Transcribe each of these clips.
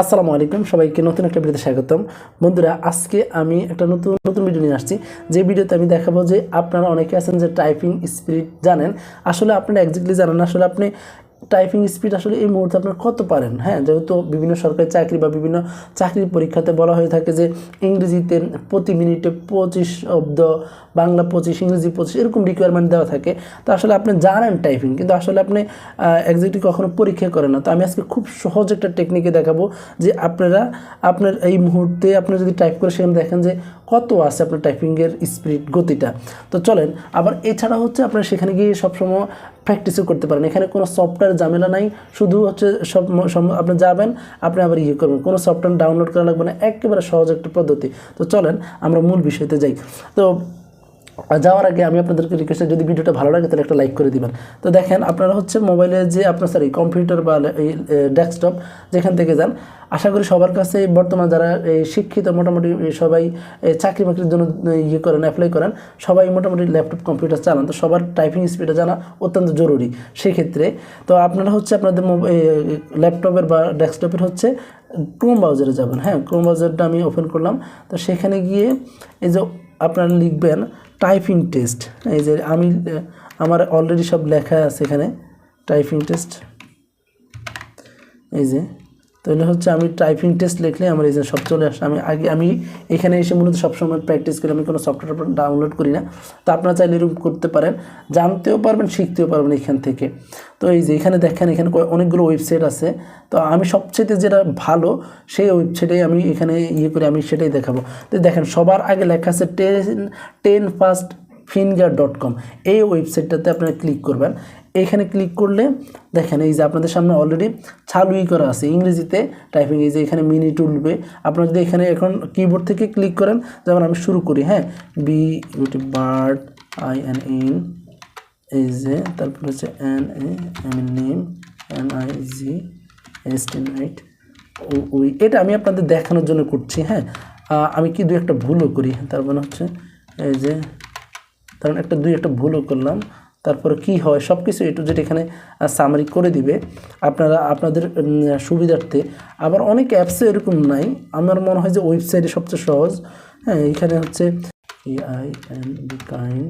আসসালামু আলাইকুম, সবাইকে নতুন একটা ভিডিওতে স্বাগতম। বন্ধুরা, আজকে আমি একটা নতুন নতুন ভিডিও নিয়ে আসছি। যে ভিডিওতে আমি দেখাবো যে আপনারা অনেকে আছেন যে টাইপিং স্পিড জানেন। আসলে আপনারা একজাক্টলি জানেন আসলে আপনি টাইপিং স্পিড আসলে এই মুহূর্তে আপনার কত পারেন? হ্যাঁ যেহেতু বিভিন্ন সরকারি চাকরি বা বিভিন্ন চাকরির পরীক্ষাতে বলা হয়ে থাকে যে ইংরেজিতে প্রতি মিনিটে পঁচিশ শব্দ, বাংলা পঁচিশ, ইংরেজি পঁচিশ এরকম রিকোয়ারমেন্ট দেওয়া থাকে। তো আসলে আপনি জানেন টাইপিং কিন্তু আসলে আপনি একজাক্টলি কখনো পরীক্ষা করেন না। তো আমি আজকে খুব সহজ একটা টেকনিকে দেখাবো যে আপনারা, আপনার এই মুহূর্তে আপনি যদি টাইপ করে সেখানে দেখেন যে কত আছে আপনার টাইপিংয়ের স্পিড গতিটা। তো চলেন, আবার এছাড়া হচ্ছে আপনার সেখানে গিয়ে সবসময় প্র্যাকটিসও করতে পারেন। এখানে কোনো সফটওয়্যার ঝামেলা নাই, শুধু হচ্ছে সব আপনি যাবেন, আপনি আবার ইয়ে করবেন। কোনো সফটওয়্যার ডাউনলোড করা লাগবে না, একেবারে সহজ একটা পদ্ধতি। তো চলেন, আমরা মূল বিষয়তে যাই। তো যাওয়ার আগে আমি আপনাদেরকে রিকোয়েস্ট যদি ভিডিওটা ভালো লাগে তাহলে একটা লাইক করে দিবেন। তো দেখেন, আপনারা হচ্ছে মোবাইলে যে আপনার সরি কম্পিউটার বা এই ডেস্কটপ যেখান থেকে যান, আশা করি সবার কাছে বর্তমান যারা শিক্ষিত মোটামুটি সবাই চাকরি বাকরির জন্য ইয়ে করেন অ্যাপ্লাই করেন, সবাই মোটামুটি ল্যাপটপ কম্পিউটার চালান। তো সবার টাইপিং স্পিডটা জানা অত্যন্ত জরুরি সেক্ষেত্রে। তো আপনারা হচ্ছে আপনাদের ল্যাপটপের বা ডেস্কটপের হচ্ছে ক্রোম ব্রাউজারে যাবেন। হ্যাঁ ক্রোম ব্রাউজারটা আমি ওপেন করলাম। তো সেখানে গিয়ে এই যে আপনারা লিখবেন টাইপিং টেস্ট এই যে আমি, আমার অলরেডি সব লেখা আছে এখানে টাইপিং টেস্ট এই যে তাহলে হচ্ছে আমি টাইপিং টেস্ট লিখলে আমার এই যে সব চলে আসে। আমি আগে আমি এখানে এসে মূলত সবসময় প্র্যাকটিস করি, আমি কোনো সফটওয়্যার ডাউনলোড করি না। তো আপনারা চাইলে এরকম করতে পারেন। জানতেও পারবেন, শিখতেও পারবেন এখান থেকে। তো এই যে এখানে দেখেন, এখানে অনেকগুলো ওয়েবসাইট আছে। তো আমি সবচেয়ে যেটা ভালো, সেই ওয়েবসাইটে আমি এখানে ইয়ে করে আমি সেটাই দেখাবো। তো দেখেন, সবার আগে লেখা আছে ten ten first finger dot com এই ওয়েবসাইটটাতে আপনারা ক্লিক করবেন। এইখানে ক্লিক করলে দেখেন, এই যে আপনাদের সামনে অলরেডি চালুই করা আছে। ইংরেজিতে টাইপিং এই যে এখানে মিনিট উঠবে। আপনারা যদি এখানে এখন কিবোর্ড থেকে ক্লিক করেন, যেমন আমি শুরু করি হ্যাঁ? B U T bird I N in এই যে, তারপর হচ্ছে N M name N I G S T night ওই এটা আমি আপনাদের দেখানোর জন্য করছি হ্যাঁ? আমি কি দু একটা ভুলও করি, তার মানে হচ্ছে এই যে কারণ একটা দুই, একটা ভুলও করলাম। তারপরে কি হয় সব কিছু একটু যেটা এখানে সামারি করে দিবে। আপনারা, আপনাদের সুবিধার্থে। আবার অনেক অ্যাপসে এরকম নাই। আমার মনে হয় যে ওয়েবসাইটে সবচেয়ে সহজ। হ্যাঁ এখানে হচ্ছে আই এন বি কাইন্ড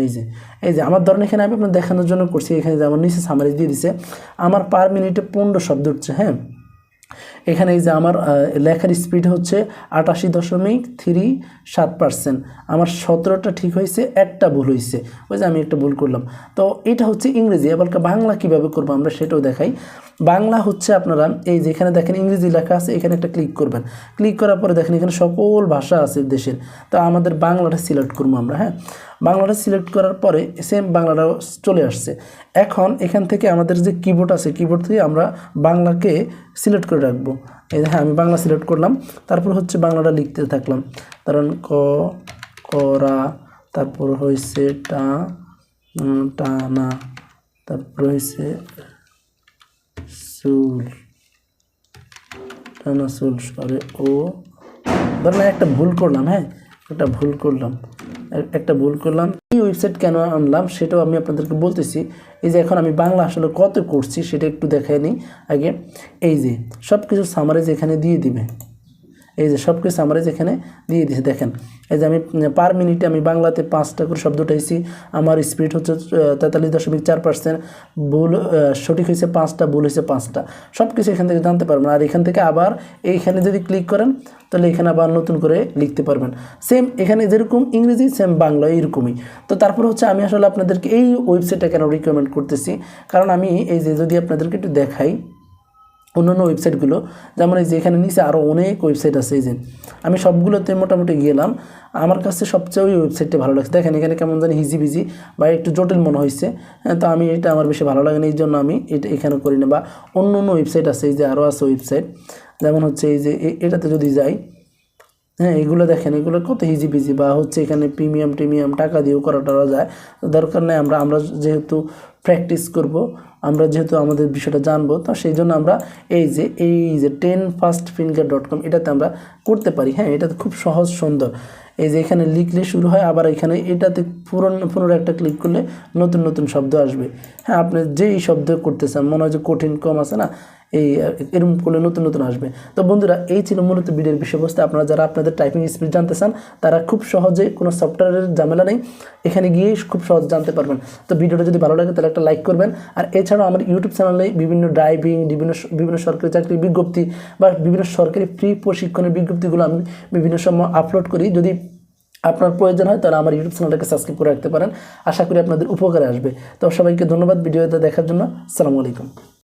এই যে এই যে, আমার ধরেন এখানে আমি আপনার দেখানোর জন্য করছি। এখানে যে আমার নিচে সামারি দিয়ে দিছে। আমার পার মিনিটে পনেরো শব্দ উঠছে হ্যাঁ। এখানে এই যে আমার লেখার স্পিড হচ্ছে আটাশি দশমিক থ্রি সাত পার্সেন্ট আমার সতেরোটা ঠিক হয়েছে, একটা ভুল হয়েছে। ওই যে আমি একটা ভুল করলাম। তো এটা হচ্ছে ইংরেজি এবার বাংলা কীভাবে করব আমরা সেটাও দেখাই। বাংলা হচ্ছে আপনারা এই যে এখানে দেখেন ইংরেজি লেখা আছে, এখানে একটা ক্লিক করবেন। ক্লিক করার পরে দেখেন এখানে সকল ভাষা আছে দেশের। তো আমাদের বাংলাটা সিলেক্ট করব আমরা হ্যাঁ? বাংলাটা সিলেক্ট করার পরে সেম বাংলাটাও চলে আসছে। এখন এখান থেকে আমাদের যে কিবোর্ড আছে কিবোর্ড থেকে আমরা বাংলাকে সিলেক্ট করে রাখব। এই হ্যাঁ আমি বাংলা সিলেক্ট করলাম। তারপর হচ্ছে বাংলাটা লিখতে থাকলাম। কারণ ক করা তারপর হয়েছে টা টানা তারপর হয়েছে চুল টানা চুল সরে ও ধরেন একটা ভুল করলাম হ্যাঁ? একটা ভুল করলাম। একটা ভুল করলাম। এই ওয়েবসাইট কেন আনলাম সেটাও আমি আপনাদেরকে বলতেছি। এই যে এখন আমি বাংলা আসলে কত করছি সেটা একটু দেখাই নিই আগে। এই যে সব কিছু সামারাইজ এখানে দিয়ে দিবে। এই যে সব কিছু সামারাইজ এখানে দিয়ে দিয়েছে দেখেন। এই যে আমি পার মিনিটে আমি বাংলাতে পাঁচটা করে শব্দ উঠাইছি। আমার স্পিড হচ্ছে তেতাল্লিশ দশমিক চার পার্সেন্ট ভুল সঠিক হয়েছে পাঁচটা, ভুল হয়েছে পাঁচটা। সব কিছু এখান থেকে জানতে পারবেন। আর এখান থেকে আবার এইখানে যদি ক্লিক করেন, তাহলে এখানে আবার নতুন করে লিখতে পারবেন। সেম এখানে যেরকম ইংরেজি সেম বাংলা, এইরকমই। তো তারপর হচ্ছে আমি আসলে আপনাদেরকে এই ওয়েবসাইটটা কেন রিকমেন্ড করতেছি? কারণ আমি এই যে যদি আপনাদেরকে একটু দেখাই অন্যান্য ওয়েবসাইটগুলো যেমন এই যে এখানে নিচে আরও অনেক ওয়েবসাইট আছে এই যে। আমি সবগুলোতে মোটামুটি গেলাম। আমার কাছে সবচেয়ে ওই ওয়েবসাইটটা ভালো লাগছে। দেখেন এখানে কেমন জানি হিজি বিজি বা একটু জটিল মনে হয়েছে। হ্যাঁ, তো আমি এটা আমার বেশি ভালো লাগে না এই জন্য আমি এটা এখানে করি না। বা অন্য অন্য ওয়েবসাইট আছে এই যে আরও আছে ওয়েবসাইট। যেমন হচ্ছে এই যে এটাতে যদি যাই হ্যাঁ এগুলো দেখেন এগুলো কত ইজি বিজি বা হচ্ছে এখানে প্রিমিয়াম টিমিয়াম টাকা দিয়েও করা যায়। দরকার নেই আমরা আমরা যেহেতু প্র্যাকটিস করব। আমরা যেহেতু আমাদের বিষয়টা জানব, তো সেই জন্য আমরা এই যে এই যে ten first finger dot com এটাতে আমরা করতে পারি। হ্যাঁ এটা খুব সহজ, সুন্দর। এই যে এখানে লিখলে শুরু হয়, আবার এখানে এটাতে পুরনো, পুনরায় একটা ক্লিক করলে নতুন নতুন শব্দ আসবে। হ্যাঁ আপনি যেই শব্দ করতে চান মনে হয় যে কঠিন, কম আছে না? এই এরকম করলে নতুন নতুন আসবে। তো বন্ধুরা, এই ছিল মূলত ভিডিওর বিষয়বস্তু। আপনারা যারা আপনাদের টাইপিং স্পিড জানতে চান, তারা খুব সহজে কোনো সফটওয়্যারের ঝামেলা নেই। এখানে গিয়ে খুব সহজ জানতে পারবেন। তো ভিডিওটা যদি ভালো লাগে, তাহলে একটা লাইক করবেন। আর এছাড়াও আমার ইউটিউব চ্যানেলে বিভিন্ন ড্রাইভিং বিভিন্ন বিভিন্ন সরকারি চাকরির বিজ্ঞপ্তি বা বিভিন্ন সরকারি ফ্রি প্রশিক্ষণের বিজ্ঞপ্তিগুলো আমি বিভিন্ন সময় আপলোড করি। যদি আপনার প্রয়োজন হয়, তাহলে আমার ইউটিউব চ্যানেলটাকে সাবস্ক্রাইব করে রাখতে পারেন। আশা করি আপনাদের উপকারে আসবে। তো সবাইকে ধন্যবাদ ভিডিওতে দেখার জন্য। আসসালামু আলাইকুম।